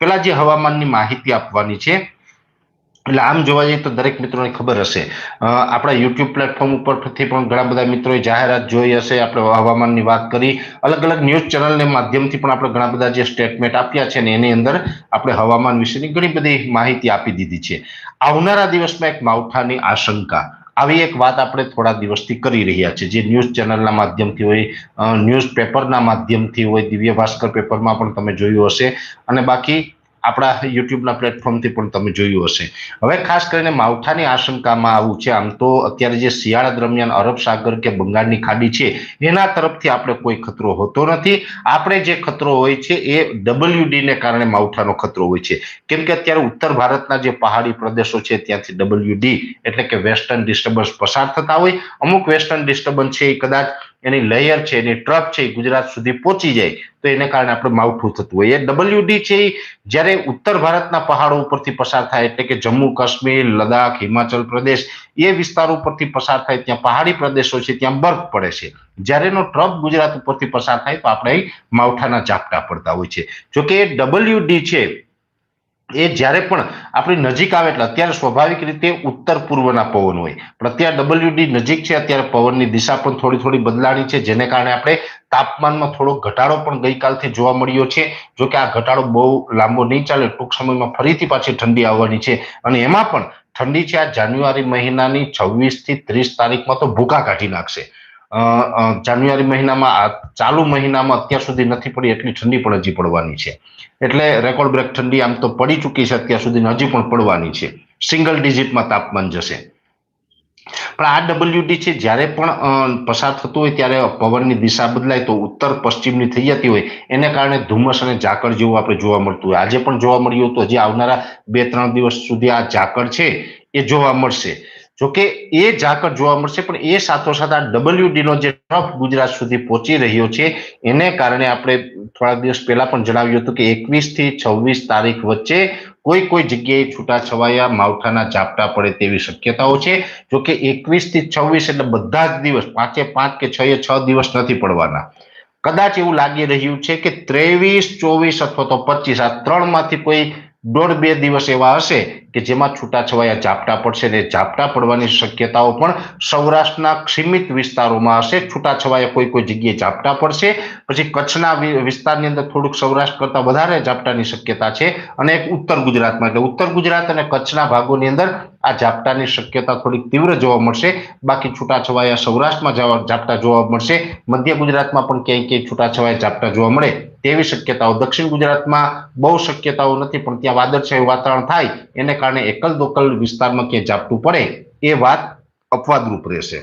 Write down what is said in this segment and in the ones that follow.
પેલા જે હવામાનની માહિતી આપવાની છે, એટલે આમ જોવા જઈએ તો દરેક મિત્રોને ખબર હશે. આપણા યુટ્યુબ પ્લેટફોર્મ ઉપરથી પણ ઘણા બધા મિત્રોએ જાહેરાત જોઈ હશે, આપણે હવામાનની વાત કરી. અલગ અલગ ન્યૂઝ ચેનલને માધ્યમથી પણ આપણે ઘણા બધા જે સ્ટેટમેન્ટ આપ્યા છે ને એની અંદર આપણે હવામાન વિશેની ઘણી બધી માહિતી આપી દીધી છે. આવનારા દિવસમાં એક માવઠાની આશંકા. આવી એક વાત આપણે થોડા દિવસથી કરી રહ્યા છે જે ન્યૂઝ ચેનલના માધ્યમથી હોય ન્યૂઝ પેપરના માધ્યમથી હોય, દિવ્ય ભાસ્કર પેપરમાં પણ તમે જોયું હશે. અને બાકી આપણા યુટ્યુબના પ્લેટફોર્મથી પણ તમે જોયું હશે. હવે ખાસ કરીને માવઠાની આશંકામાં આવું છે. આમ તો અત્યારે જે શિયાળા દરમિયાન અરબ સાગર કે બંગાળની ખાડી છે, એના તરફથી આપણે કોઈ ખતરો હોતો નથી. આપણે જે ખતરો હોય છે એ ડબલ્યુડીને કારણે માવઠાનો ખતરો હોય છે. કેમ કે અત્યારે ઉત્તર ભારતના જે પહાડી પ્રદેશો છે, ત્યાંથી ડબલ્યુડી એટલે કે વેસ્ટર્ન ડિસ્ટર્બન્સ પસાર થતા હોય. અમુક વેસ્ટર્ન ડિસ્ટર્બન્સ છે એ કદાચ એની લેયર છે, એની ટ્રક છે, એ ગુજરાત સુધી પહોંચી જાય, તો એને કારણે આપણે માવઠું થતું હોય. એ ડબલ્યુડી છે એ જ્યારે ઉત્તર ભારતના પહાડો ઉપરથી પસાર થાય, એટલે કે જમ્મુ, કાશ્મીર લદાખ હિમાચલ પ્રદેશ, એ વિસ્તારો ઉપરથી પસાર થાય, ત્યાં પહાડી પ્રદેશો છે, ત્યાં બરફ પડે છે. જ્યારે એનો ટ્રક ગુજરાત ઉપરથી પસાર થાય, તો આપણે માવઠાના ઝાપટા પડતા હોય છે. જોકે એ ડબલ્યુડી છે એ જ્યારે પણ આપણી નજીક આવે એટલે અત્યારે સ્વાભાવિક રીતે ઉત્તર પૂર્વના પવન હોય. પણ અત્યારે ડબલ્યુડી નજીક છે, અત્યારે પવનની દિશા પણ થોડી થોડી બદલાણી છે, જેને કારણે આપણે તાપમાનમાં થોડો ઘટાડો પણ ગઈકાલથી જોવા મળ્યો છે. જો કે આ ઘટાડો બહુ લાંબો નહીં ચાલે, ટૂંક સમયમાં ફરીથી પાછી ઠંડી આવવાની છે. અને એમાં પણ ઠંડી છે આ જાન્યુઆરી મહિનાની છવ્વીસથી ત્રીસ તારીખમાં તો ભૂકા કાઢી નાખશે. જાન્યુઆરી મહિનામાં ચાલુ મહિનામાં અત્યાર સુધી નથી પડી, એટલી ઠંડી પણ હજી પડવાની છે. એટલે રેકોર્ડ બ્રેક ઠંડી આમ તો પડી ચૂકી છે, અત્યાર સુધી હજી પણ પડવાની છે. સિંગલ ડિજિટમાં તાપમાન જશે. પણ આ ડબલ્યુડી છે, જ્યારે પણ પસાર થતું હોય, ત્યારે પવનની દિશા બદલાય તો ઉત્તર પશ્ચિમની થઈ જતી હોય. એને કારણે ધુમ્મસ અને ઝાકળ જેવું આપણે જોવા મળતું હોય. આજે પણ જોવા મળ્યું હતું હજી આવનારા બે ત્રણ દિવસ સુધી આ ઝાકળ છે, એ જોવા મળશે. જોકે એ ઝાકળ જોવા મળશે, પણ એ સાથોસાથ આ ડબલ્યુડીનો જે ટ્રફ ગુજરાત સુધી પહોંચી રહ્યો છે, એને કારણે આપણે થોડા દિવસ પહેલા પણ જણાવ્યું હતું કે એકવીસથી છવ્વીસ તારીખ વચ્ચે કોઈ કોઈ જગ્યાએ છૂટાછવાયા, માવઠાના ઝાપટા પડે તેવી શક્યતાઓ છે. જો કે એકવીસથી છવ્વીસ એટલે બધા જ દિવસ, પાંચે પાંચ કે છ એ છ દિવસ નથી પડવાના. કદાચ એવું લાગી રહ્યું છે કે ત્રેવીસ, ચોવીસ અથવા તો પચીસ આ ત્રણમાંથી કોઈ દોઢ બે દિવસ એવા હશે કે જેમાં છૂટાછવાયા ઝાપટા પડશે ને ઝાપટા પડવાની શક્યતાઓ પણ સૌરાષ્ટ્રના સીમિત વિસ્તારોમાં હશે. છૂટાછવાયા કોઈ કોઈ જગ્યાએ ઝાપટા પડશે. પછી કચ્છના વિસ્તારની અંદર થોડુંક સૌરાષ્ટ્ર કરતાં વધારે ઝાપટાની શક્યતા છે અને એક ઉત્તર ગુજરાતમાં. એટલે ઉત્તર ગુજરાત અને કચ્છના ભાગોની અંદર આ ઝાપટાની શક્યતા થોડીક તીવ્ર જોવા મળશે. બાકી છૂટાછવાયા સૌરાષ્ટ્રમાં ઝાપટા જોવા મળશે. મધ્ય ગુજરાતમાં પણ ક્યાંય ક્યાંય છૂટાછવાયા ઝાપટા જોવા મળે. તેવી શક્યતાઓ દક્ષિણ ગુજરાતમાં બહુ શક્યતાઓ નથી, પણ ત્યાં વાદળછાયું વાતાવરણ થાય, એને કારણે એકલ દોકલ વિસ્તારમાં ક્યાંય ઝાપટું પડે, એ વાત અપવાદરૂપ રહેશે.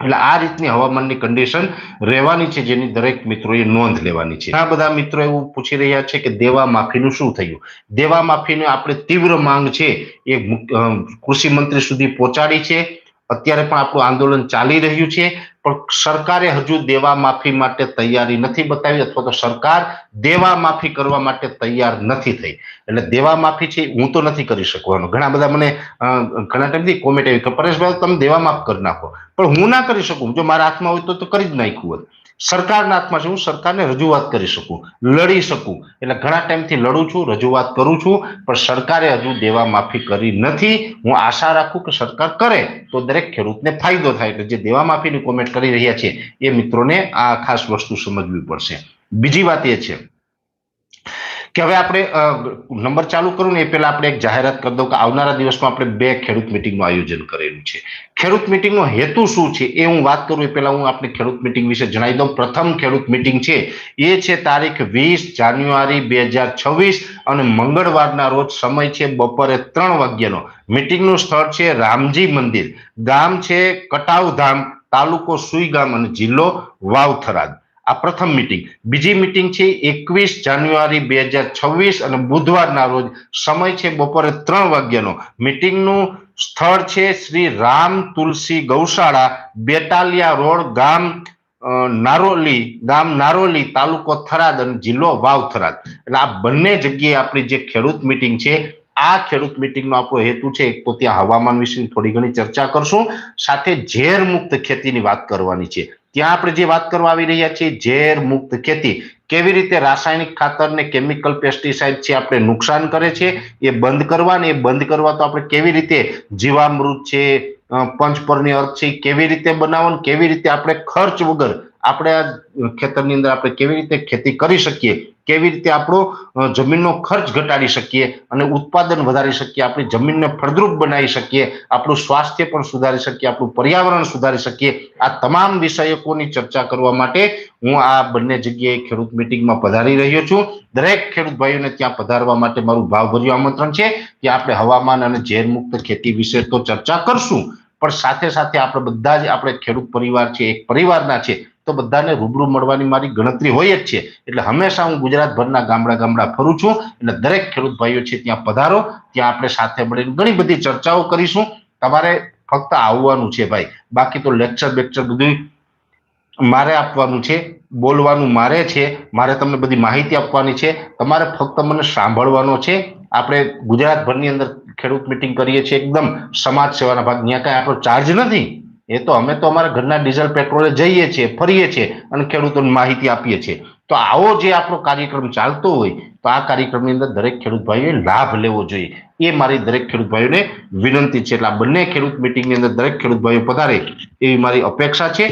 એટલે આ રીતની હવામાનની કન્ડિશન રહેવાની છે, જેની દરેક મિત્રોએ નોંધ લેવાની છે. ઘણા બધા મિત્રો એવું પૂછી રહ્યા છે કે દેવા માફીનું શું થયું? દેવા માફીની આપણે તીવ્ર માંગ છે, એ કૃષિ મંત્રી સુધી પહોંચાડી છે અત્યારે પણ આપણું આંદોલન ચાલી રહ્યું છે, પણ સરકારે હજુ દેવા માફી માટે તૈયારી નથી બતાવી, અથવા તો સરકાર દેવા માફી કરવા માટે તૈયાર નથી થઈ. એટલે દેવા માફી છે હું તો નથી કરી શકવાનો. ઘણા બધા મને ઘણા ટાઈમથી કોમેન્ટ આવી કે, પરેશભાઈ, તમે દેવા માફ કરી નાખો. પણ હું ના કરી શકું. જો મારા હાથમાં હોય તો કરી જ નાખ્યું હોત. સરકારના હાથમાં છે હું સરકારને રજૂઆત કરી શકું, લડી શકું. એટલે ઘણા ટાઈમથી લડું છું, રજૂઆત કરું છું, પણ સરકારે હજુ દેવા માફી કરી નથી. હું આશા રાખું કે સરકાર કરે તો દરેક ખેડૂતને ફાયદો થાય. એટલે જે દેવા માફીની કોમેન્ટ કરી રહ્યા છે, એ મિત્રોને આ ખાસ વસ્તુ સમજવી પડશે. બીજી વાત એ છે કે હવે આપણે નંબર ચાલુ કરું ને એ પહેલા આપણે એક જાહેરાત કરી દઉં કે આવનારા દિવસમાં આપણે બે ખેડૂત મિટિંગનું આયોજન કરેલું છે. ખેડૂત મિટિંગનો હેતુ શું છે એ હું વાત કરું એ પહેલા હું આપણે ખેડૂત મિટિંગ વિશે જણાવી દઉં. પ્રથમ ખેડૂત મિટિંગ છે એ છે તારીખ વીસ જાન્યુઆરી બે હજાર છવ્વીસ અને મંગળવારના રોજ સમય છે બપોરે ત્રણ વાગ્યાનો. મિટિંગનું સ્થળ છે રામજી મંદિર. ગામ છે કટાવધામ તાલુકો સુઈગામ અને જિલ્લો વાવથરાદ. આ પ્રથમ મિટિંગ બીજી મિટિંગ છે એકવીસ જાન્યુઆરી બે હજાર છવ્વીસ અને બુધવારના રોજ સમય છે બપોરે ત્રણ વાગ્યાનો. મિટિંગનું સ્થળ છે શ્રી રામ તુલસી ગૌશાળા બેટાલિયા રોડ, ગામ નારોલી ગામ નારોલી તાલુકો થરાદ અને જિલ્લો વાવ થરાદ. એટલે આ બંને જગ્યાએ આપણી જે ખેડૂત મિટિંગ છે, આ ખેડૂત મિટિંગનો આપણો હેતુ છે એક તો ત્યાં હવામાન વિશે થોડી ઘણી ચર્ચા કરશું, સાથે ઝેર મુક્ત ખેતીની વાત કરવાની છે. ત્યાં આપણે જે વાત કરવા આવી રહ્યા છીએ, ઝેર મુક્ત ખેતી. કેવી રીતે રાસાયણિક ખાતર ને કેમિકલ પેસ્ટિસાઇડ છે આપણે નુકસાન કરે છે, એ બંધ કરવા ને એ બંધ કરવા તો આપણે કેવી રીતે જીવામૃત છે પંચપર્ણી અર્થ છે કેવી રીતે બનાવવાનું, કેવી રીતે આપણે ખર્ચ વગર આપણે આ ખેતરની અંદર આપણે કેવી રીતે ખેતી કરી શકીએ, કેવી રીતે આપણો જમીનનો ખર્ચ ઘટાડી શકીએ અને ઉત્પાદન વધારી શકીએ, આપણી જમીનને ફળદ્રુપ બનાવી શકીએ, આપણું સ્વાસ્થ્ય પણ સુધારી શકીએ, આપણું પર્યાવરણ સુધારી શકીએ. આ તમામ વિષયકોની ચર્ચા કરવા માટે હું આ બંને જગ્યાએ ખેડૂત મિટિંગમાં પધારી રહ્યો છું. દરેક ખેડૂત ભાઈઓને ત્યાં પધારવા માટે મારું ભાવભર્યું આમંત્રણ છે કે આપણે હવામાન અને ઝેરમુક્ત ખેતી વિશે તો ચર્ચા કરશું, પણ સાથે સાથે આપણે બધા જ, આપણે ખેડૂત પરિવાર છે, એક પરિવારના છે તો બધાને રૂબરૂ મળવાની મારી ગણતરી હોય જ છે. એટલે હંમેશા હું ગુજરાતભરના ગામડા ગામડા ફરું છું એટલે દરેક ખેડૂત ભાઈઓ છે ત્યાં પધારો. ત્યાં આપણે સાથે મળીને ઘણી બધી ચર્ચાઓ કરીશું. તમારે ફક્ત આવવાનું છે ભાઈ. બાકી તો લેક્ચર બેક્ચર બધું મારે આપવાનું છે. બોલવાનું મારે છે. મારે તમને બધી માહિતી આપવાની છે. તમારે ફક્ત મને સાંભળવાનો છે. આપણે ગુજરાતભરની અંદર ખેડૂત મિટિંગ કરીએ છીએ. એકદમ સમાજ સેવાના ભાગ. ત્યાં કાંઈ આપણો ચાર્જ નથી. એ તો અમે તો અમારા ઘરના ડીઝલ પેટ્રોલે જઈએ છીએ, ફરીએ છીએ અને ખેડૂતોને માહિતી આપીએ છીએ. તો આવો જે આપણો કાર્યક્રમ ચાલતો હોય, તો આ કાર્યક્રમની અંદર દરેક ખેડૂત ભાઈઓએ લાભ લેવો જોઈએ. એ મારી દરેક ખેડૂત ભાઈઓને વિનંતી છે. એટલે આ બંને ખેડૂત મિટિંગની અંદર દરેક ખેડૂત ભાઈઓ પધારે એવી મારી અપેક્ષા છે.